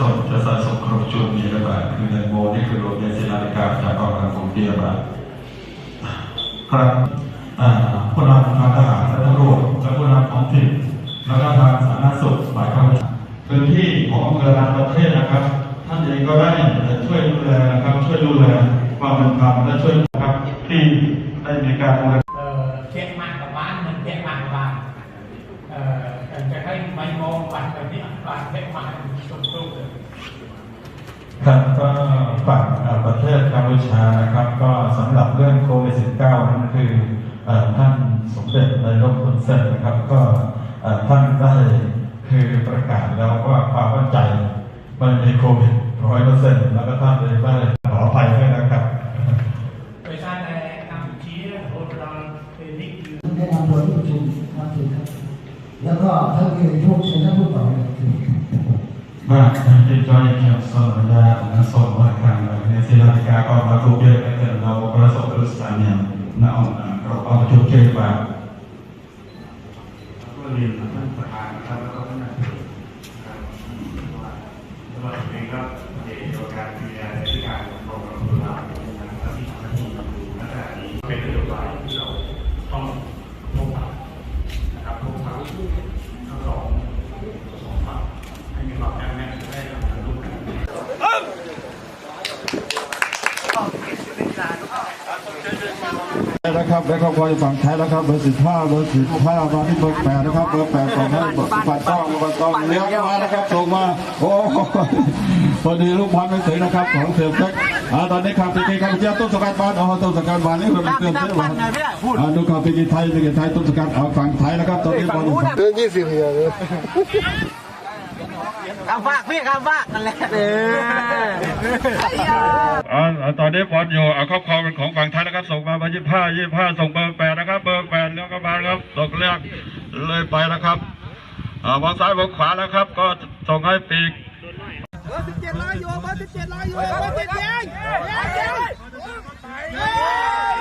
สดจะสะสมครบชุดนี้แล้วแบคือในโมนี่คือโรงเรียนศิลปการจากกองทัพผมเดียบครับผู้นำทางทหารและตำรวจและผู้นำท้องถิ่นแล้วก็ทางสาธารณสุขฝ่ายข้าราชการพื้นที่ของอำเภอราประเทศนะครับ ท่านเองก็ได้ช่วยดูแลนะครับ ช่วยดูแลความเป็นธรรมและช่วยนะครับที่ได้มีการดูแล ờ, chết mạng của bạn mình chết mạng của bạn ờ, cần biết bạn chết mạng sung sung ครับก็ฝั่งเอ่อประเทศกัมพูชานะครับก็สำหรับเรื่องโควิด -19 นั้นคือเอ่อท่านสมเด็จในรบคุณเซนนะครับก็เอ่อท่านได้คือประกาศแล้วว่าความมั่นใจมันมีโควิดร้อยเปอร์เซ็นต์แล้วก็ท่านเลยได้ขออภัยด้วยนะครับ thời gian này Campuchia hỗ trợ về lịch ได้นำโดยที่ประชุมมาถึงครับแล้วก็ท่านเรียนทุกเซ็นทรัลผู้ต่อเลย ว่าการเป็นตัอย่างของสอนยาและสอนว่าการในศิลปิกาก็มาทุกเยอะแต่เราประสบอุตสาหเนี่ยนะเอาเราเอาทุกเยอะจ็เรียนมาตั้งแต่ นะครับและครอบครัวฝั่งไทยนะครับเบอร์สิบห้าเบอร์สิบห้ามาที่เบอร์แปดนะครับเบอร์แปดของให้ปัดต้องปัดต้องเลี้ยงมานะครับส่งมาโอ้พอดีลูกบอลไม่ถึงนะครับของเสียบเล็กอ่าตอนนี้ครับปีกีกัมพูชาต้นสกัดบานอ๋อต้นสกัดบานนี่คือเตือนเสียว่าอ่าดูข่าวปีกีไทยปีกีไทยต้นสกัดเอาฝั่งไทยนะครับตอนนี้บอลอยู่ฝั่งคำฝากพี่คำฝากกันแหละเอออ่าตอนนี้บอลอยู่เอาครอบครองเป็นของฝั่งไทยนะครับ ส่งมาเบอร์ยี่ห้ายี่ห้าส่งเบอร์แปดนะครับ เบอร์แปดแล้วก็มาครับส่งเลือกเลยไปนะครับอ่าวางซ้ายวางขวาแล้วครับ ก็ส่งให้ปีกเบอร์สิบเจ็ดร้อยอยู่เบอร์สิบเจ็ดร้อยอยู่เบอร์สิบเจ็ด